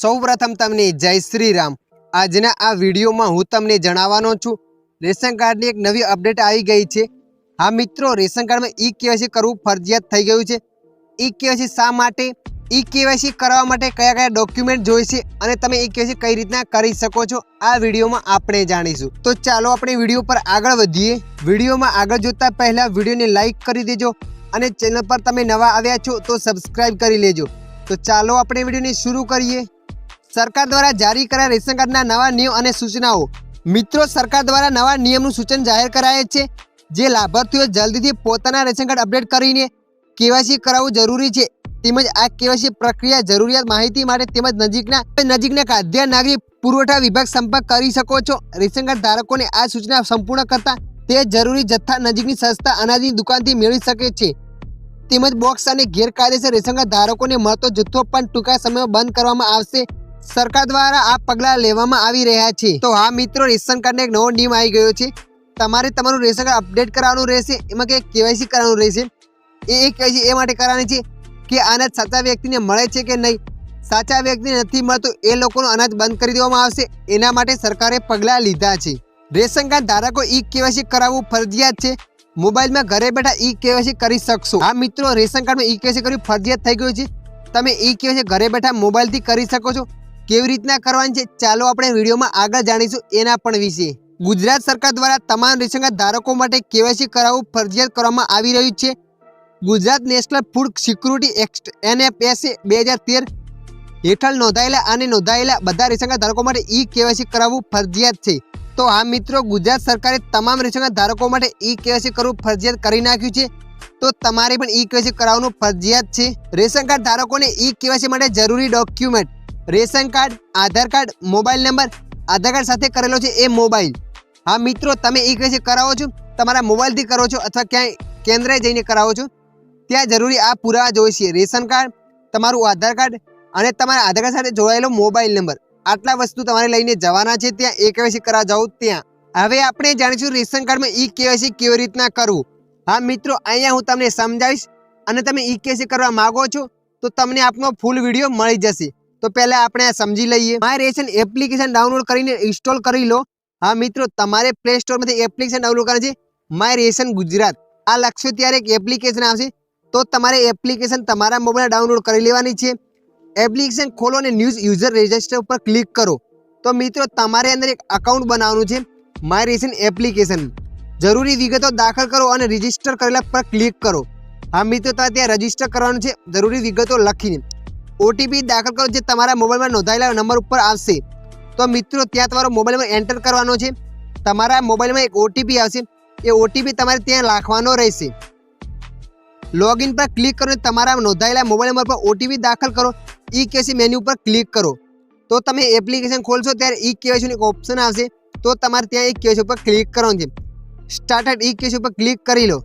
સૌપ્રથમ તમને જય શ્રી રામ આજના આ વિડીયોમાં હું તમને જણાવવાનો છું, રેશન કાર્ડની એક નવી અપડેટ આવી ગઈ છે. હા મિત્રો, રેશન કાર્ડમાં ઈ કેવાયસી કરવું ફરજિયાત થઈ ગયું છે. ઈ કેવાયસી શા માટે? ઈ કેવાયસી કરવા માટે કયા કયા ડોક્યુમેન્ટ જોઈશે અને તમે ઈ કેવાયસી કઈ રીતના કરી શકો છો, આ વિડીયોમાં આપણે જાણીશું. તો ચાલો આપણે વીડિયો પર આગળ વધીએ. વિડીયોમાં આગળ જોતા પહેલા વિડીયોને લાઈક કરી દેજો અને ચેનલ પર તમે નવા આવ્યા છો તો સબસ્ક્રાઈબ કરી લેજો. તો ચાલો આપણે વિડીયોને શરૂ કરીએ. સરકાર દ્વારા જારી કરાયેલ રેશન કાર્ડના નવા નિયમ અને સૂચનાઓ. મિત્રો, સરકાર દ્વારા નવા નિયમનું સૂચન જાહેર કરાયેલ છે. જે લાભાર્થીઓ જલ્દીથી પોતાના રેશન કાર્ડ અપડેટ કરીને કેવાયસી કરાવવું જરૂરી છે. તેમજ આ કેવાયસી પ્રક્રિયા જરૂરિયાત માહિતી માટે તેમજ નજીકના નજીકના ખાદ્ય, નાગરિક પુરવઠા વિભાગ સંપર્ક કરી શકો છો. રેશન કાર્ડ ધારકોને આ સૂચના સંપૂર્ણ કરતા તે જરૂરી જથ્થા નજીકની સસ્તા અનાજની દુકાનથી મેળવી શકે છે. તેમજ બોક્સ અને ગેરકાયદેસર રેશન કાર્ડ ધારકોને મળતો જથ્થો પણ ટૂંકા સમયમાં બંધ કરવામાં આવશે. સરકાર દ્વારા આ પગલાં લેવામાં આવી રહ્યા છે. તો હા મિત્રો, રેશન કાર્ડને એક નવો નિયમ આવી ગયો છે. તમારે તમારું રેશન કાર્ડ અપડેટ કરાવવાનું રહેશે, એમાં કે કેવાયસી કરાવવાનું રહેશે. એ એક કેવાયસી એ માટે કરવાની છે કે અનાજ સાચા વ્યક્તિને મળે છે કે નહીં. સાચા વ્યક્તિને નથી મળતું એ લોકોનું અનાજ બંધ કરી દેવામાં આવશે. એના માટે સરકારે પગલાં લીધા છે. રેશન કાર્ડ ધારકો ઈ કેવાયસી કરાવવું ફરજિયાત છે. મોબાઈલમાં ઘરે બેઠા ઈ કેવાયસી કરી શકશો. આ મિત્રો, રેશન કાર્ડમાં ઈ કેવાયસી કરવી ફરજિયાત થઈ ગયું છે. તમે ઈ કેવાયસી ઘરે બેઠા મોબાઈલથી કરી શકો છો. કેવી રીતના કરવાની છે? ચાલો આપણે વિડીયોમાં આગળ જાણીશું એના પણ વિશે. ગુજરાત સરકાર દ્વારા તમામ રેશન કાર્ડ ધારકો માટે કેવાયસી કરાવવું ફરજિયાત કરવામાં આવી રહ્યું છે. Gujarat national food security act NFSA બે હજાર તેર હેઠળ નોંધાયેલા અને નોંધાયેલા બધા રેશન કાર્ડ ધારકો માટે ઈ કેવાયસી કરાવવું ફરજિયાત છે. તો આ મિત્રો, ગુજરાત સરકારે તમામ રેશન કાર્ડ ધારકો માટે ઈ કેવાયસી કરવું ફરજિયાત કરી નાખ્યું છે. તો તમારે પણ ઈ કેવાયસી કરાવવાનું ફરજિયાત છે. રેશન કાર્ડ ધારકોને ઈ કેવાયસી માટે જરૂરી document ration card, Aadhaar card, mobile number, Aadhaar card સાથે કરેલો છે એ મોબાઈલ. હા, મિત્રો, તમે ઈ કેવાયસી કરાવો છો, તમારા મોબાઈલથી કરો છો અથવા ક્યાંય કેન્દ્રે જઈને કરાવો છો, ત્યાં જરૂરી આ પુરાવા જોઈશે રેશન કાર્ડ, તમારું આધાર કાર્ડ અને તમારા આધાર કાર્ડ સાથે જોડાયેલો મોબાઈલ નંબર. આટલા વસ્તુ તમારે લઈને જવાના છે, ત્યાં એ કેવાયસી કરાવવા જાઓ ત્યાં. હવે આપણે જાણીશું રેશન કાર્ડમાં ઈ કેવાયસી કેવી રીતના કરવું. હા, મિત્રો, અહીંયા હું તમને સમજાવીશ અને તમે ઈ કેવાયસી કરવા માગો છો, તો તમને આપનો ફૂલ વીડિયો મળી જશે. તો પહેલાં આપણે સમજી લઈએ. માય રેશન એપ્લિકેશન ડાઉનલોડ કરીને ઇન્સ્ટોલ કરી લો. હા, મિત્રો, તમારે પ્લે સ્ટોરમાંથી એપ્લિકેશન ડાઉનલોડ કરવાની છે. માય રેશન ગુજરાત આ લખશો ત્યારે એક એપ્લિકેશન આવશે. તો તમારે એપ્લિકેશન તમારા મોબાઈલ ડાઉનલોડ કરી લેવાની છે. એપ્લિકેશન ખોલો અને ન્યૂઝ યુઝર રજિસ્ટર ઉપર ક્લિક કરો. તો મિત્રો, તમારે અંદર એક અકાઉન્ટ બનાવવાનું છે. માય રેશન એપ્લિકેશન જરૂરી વિગતો દાખલ કરો અને રજિસ્ટર કરેલા પર ક્લિક કરો. હા, મિત્રો તમારે ત્યાં રજિસ્ટર કરવાનું છે. જરૂરી વિગતો લખીને. ઓટીપી દાખલ કરો જે તમારા મોબાઈલમાં નોંધાયેલા નંબર ઉપર આવશે. તો મિત્રો, ત્યાં તમારો મોબાઈલમાં એન્ટર કરવાનો છે. તમારા મોબાઈલમાં એક ઓટીપી આવશે. એ ઓટીપી તમારે ત્યાં લખવાનો રહેશે. લોગિન પર ક્લિક કરો તમારા નોંધાયેલા મોબાઈલ નંબર પર ઓટીપી દાખલ કરો. ઈ કેસી મેન્યુ પર ક્લિક કરો. તો તમે એપ્લિકેશન ખોલશો ત્યારે ઈ કેવાયસીનું એક ઓપ્શન આવશે. તો તમારે ત્યાં ઈ કેવાયસી ઉપર ક્લિક કરવાનું છે. સ્ટાર્ટઅપ ઈ કેસી ઉપર ક્લિક કરી લો.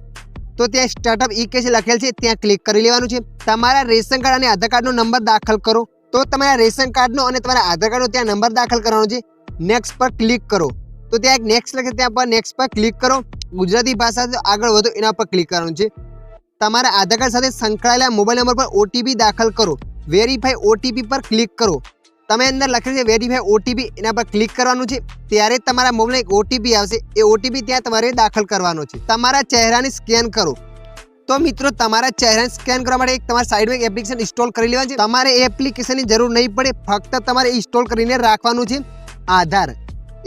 તો ત્યાં સ્ટાર્ટઅપ ઈ કેસી લખેલ છે, ત્યાં ક્લિક કરી લેવાનું છે. તમારા રેશન કાર્ડ અને આધાર કાર્ડનો નંબર દાખલ કરો. તો તમારા રેશન કાર્ડનો અને તમારા આધાર કાર્ડનો ત્યાં નંબર દાખલ કરવાનો છે. નેક્સ્ટ પર ક્લિક કરો. તો ત્યાં એક નેક્સ્ટ લખે ત્યાં પર નેક્સ્ટ પર ક્લિક કરો. ગુજરાતી ભાષા આગળ વધો, એના પર ક્લિક કરવાનું છે. તમારા આધાર કાર્ડ સાથે સંકળાયેલા મોબાઈલ નંબર પર ઓટીપી દાખલ કરો. વેરીફાઈ ઓટીપી પર ક્લિક કરો. તમે અંદર લખેલ છે વેરીફાઈ ઓટીપી એના પર ક્લિક કરવાનું છે. ત્યારે તમારા મોબાઈલમાં એક ઓટીપી આવશે. એ ઓટીપી ત્યાં તમારે દાખલ કરવાનો છે. તમારા ચહેરાની સ્કેન કરો. તો મિત્રો, તમારા ચહેરાને સ્કેન કરવા માટે એક તમારા સાઈડમાં એક એપ્લિકેશન ઇન્સ્ટોલ કરી લેવાનું છે. તમારે એ એપ્લિકેશનની જરૂર નહીં પડે. ફક્ત તમારે ઇન્સ્ટોલ કરીને રાખવાનું છે. આધાર.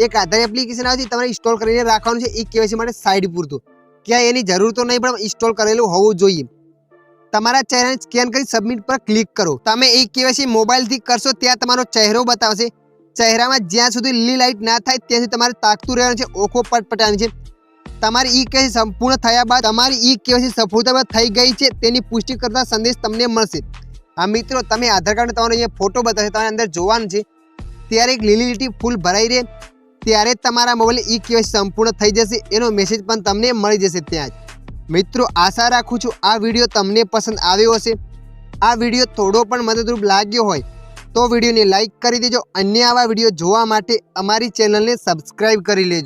એક આધાર એપ્લિકેશન આવે છે, તમારે ઇન્સ્ટોલ કરીને રાખવાનું છે. એ કેવાયસી માટે સાઈડ પૂરતું. ક્યાં એની જરૂર તો નહીં પણ ઇન્સ્ટોલ કરેલું હોવું જોઈએ. તમારા ચહેરાને સ્કેન કરી સબમિટ પર ક્લિક કરો. તમે એ કેવાયસી મોબાઈલથી કરશો ત્યાં તમારો ચહેરો બતાવશે. ચહેરામાં જ્યાં સુધી લીલી લાઇટ ના થાય ત્યાં સુધી તમારે તાકતું રહેવાનું છે, ઓખો પટપટાની છે તમારી ઈ કેવાયસી સંપૂર્ણ થયા બાદ તમારી ઈ કેવાયસી સફળતામાં થઈ ગઈ છે, તેની પુષ્ટિ કરતા સંદેશ તમને મળશે. આ મિત્રો, તમે આધાર કાર્ડ તમારો અહીંયા ફોટો બતાવશે, તમારે અંદર જોવાનું છે. ત્યારે એક લીલી લીટી ફૂલ ભરાઈ રહે. ત્યારે તમારા મોબાઈલ ઈ કેવાયસી સંપૂર્ણ થઈ જશે. એનો મેસેજ પણ તમને મળી જશે ત્યાં જ. મિત્રો, આશા રાખું છું આ વીડિયો તમને પસંદ આવ્યો હશે. આ વીડિયો થોડો પણ મદદરૂપ લાગ્યો હોય, તો વિડીયોને લાઇક કરી દેજો. અન્ય આવા વીડિયો જોવા માટે અમારી ચેનલને સબસ્ક્રાઈબ કરી લેજો.